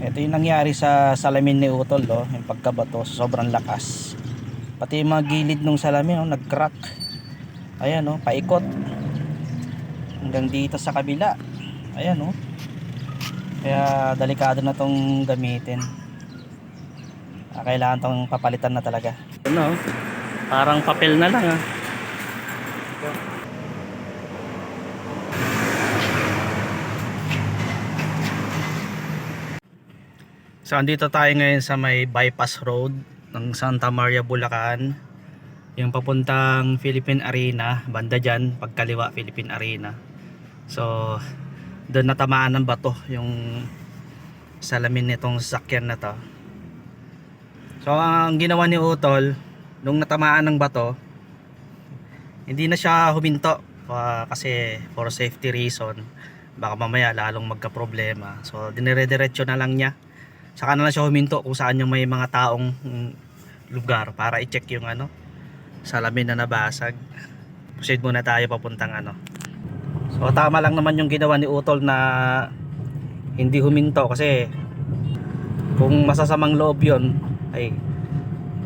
Ito yung nangyari sa salamin ni Utol, oh, yung pagkabato, sobrang lakas. Pati yung mga gilid ng salamin, oh, nag-crack. Ayan, oh, paikot. Hanggang dito sa kabila. Ayan, oh. Kaya delikado na tong gamitin. Ah, kailangan tong papalitan na talaga. Ano, parang papel na lang, ah. So andito tayo ngayon sa may bypass road ng Santa Maria, Bulacan. Yung papuntang Philippine Arena, banda dyan, pagkaliwa Philippine Arena. So doon natamaan ng bato yung salamin nitong sasakyan na to. So ang ginawa ni Utol, nung natamaan ng bato, hindi na siya huminto kasi for safety reason baka mamaya lalong magka-problema. So dinire-diretso na lang niya saka na lang siya huminto kung saan yung may mga taong mm, lugar para i-check yung ano salamin na nabasag. Proceed muna tayo papuntang ano. So tama lang naman yung ginawa ni Utol na hindi huminto kasi kung masasamang loob yon ay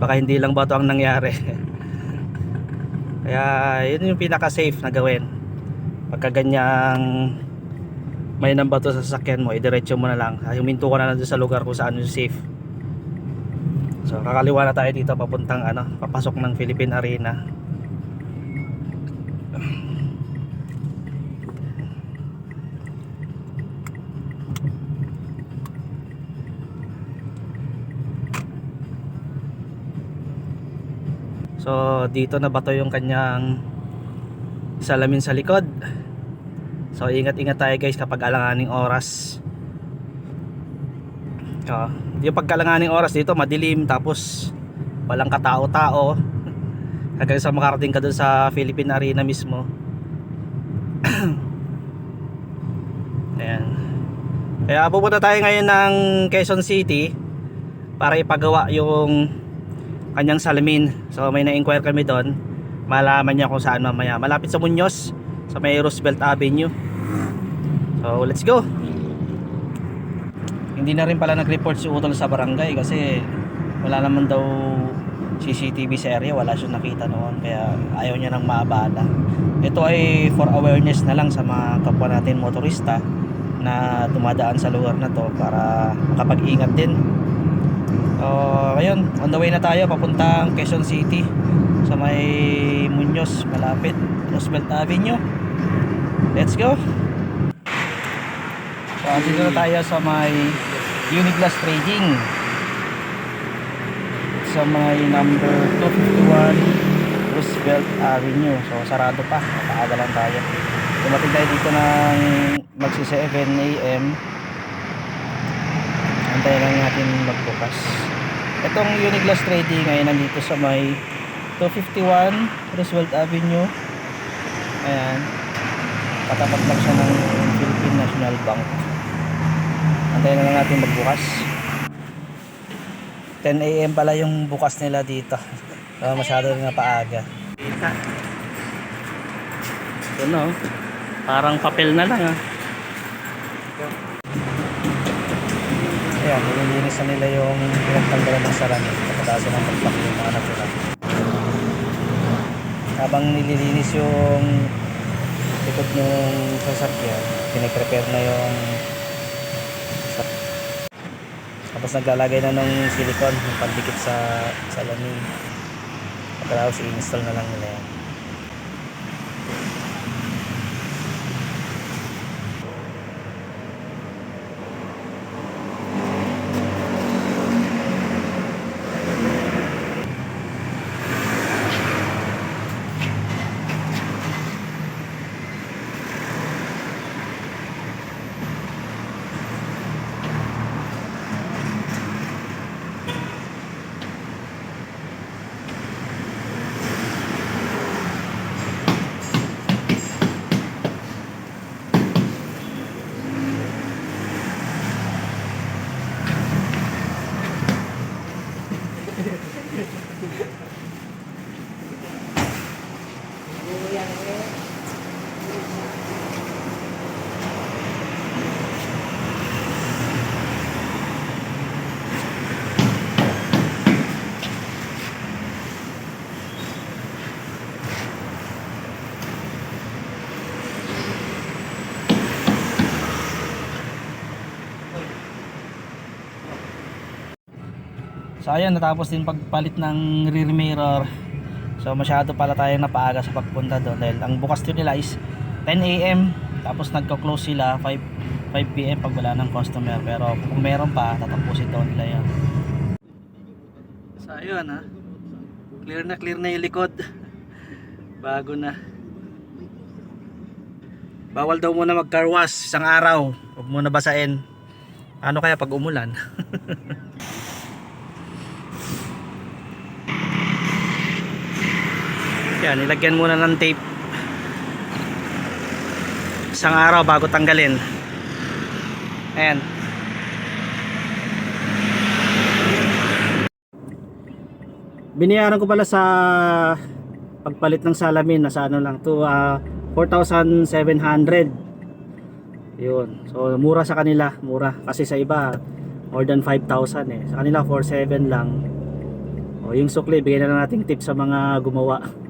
baka hindi lang ba ito ang nangyari. Kaya yun yung pinaka safe na gawin. Pagka ganyang may nang bato sa sasakyan mo, idiretso mo na lang. Huminto ka na lang sa lugar kung saan yung safe. So, kakaliwa na tayo dito papuntang ano, papasok ng Philippine Arena. So, dito na bato yung kanyang salamin sa likod. So ingat-ingat tayo guys kapag alanganing oras. Uh, yung pagkalanganing oras dito madilim tapos walang katao-tao. Hanggang sa makarating ka dun sa Philippine Arena mismo. Ayan. Kaya pupunta tayo ngayon ng Quezon City para ipagawa yung kanyang salamin. So may na-inquire kami doon. Malaman niya kung saan mamaya. Malapit sa Muñoz sa may Roosevelt Avenue. So, let's go. Hindi na rin pala nag-report si Utol sa barangay kasi wala naman daw CCTV sa area, wala siyang nakita noon kaya ayaw niya nang maabala. Ito ay for awareness na lang sa mga kapwa natin motorista na dumadaan sa lugar na to para makapag-ingat din. So, ngayon, on the way na tayo papuntang Quezon City sa may Muñoz, malapit Roosevelt Avenue. Let's go. So, andito na tayo sa may Uniglass Trading. Sa may number 251 Roosevelt Avenue. So, sarado pa. Napaaga lang tayo. Dumating tayo dito ng magsi 7 a.m. Antayin lang natin magbukas. Itong Uniglass Trading ay nandito sa may 251 Roosevelt Avenue. Ayan. Katapat lang siya ng Philippine National Bank. Antayin na lang natin magbukas. 10 a.m. pala yung bukas nila dito. So, masyado rin na paaga. Ito no. Parang papel na lang ah. Ayan, nililinis na nila yung pinagtanggalan ng salamin. Kapatasan ng pagpak yung mga natira. Habang nililinis yung likod ng sasakyan, pinag-prepare na yung tapos naglalagay na ng silicone yung pandikit sa salamin. Pagkatapos i-install na lang nila yan. So ayun, natapos din pagpalit ng rear mirror. So masyado pala tayong napaaga sa pagpunta doon dahil ang bukas din nila is 10 a.m. Tapos nagko-close sila 5 5 p.m. pag wala ng customer. Pero kung meron pa, tatapusin daw nila yan. So ayun ha. Clear na clear na yung likod. Bago na. Bawal daw muna mag car wash isang araw. Huwag muna basain. Ano kaya pag umulan? Yan, nilagyan muna ng tape. Isang araw bago tanggalin. Ayan. Binayaran ko pala sa pagpalit ng salamin na sa ano lang to ah, 4,700 yun so mura sa kanila mura kasi sa iba more than 5,000 eh sa kanila 4,700 lang o yung sukli bigyan na lang natin tip sa mga gumawa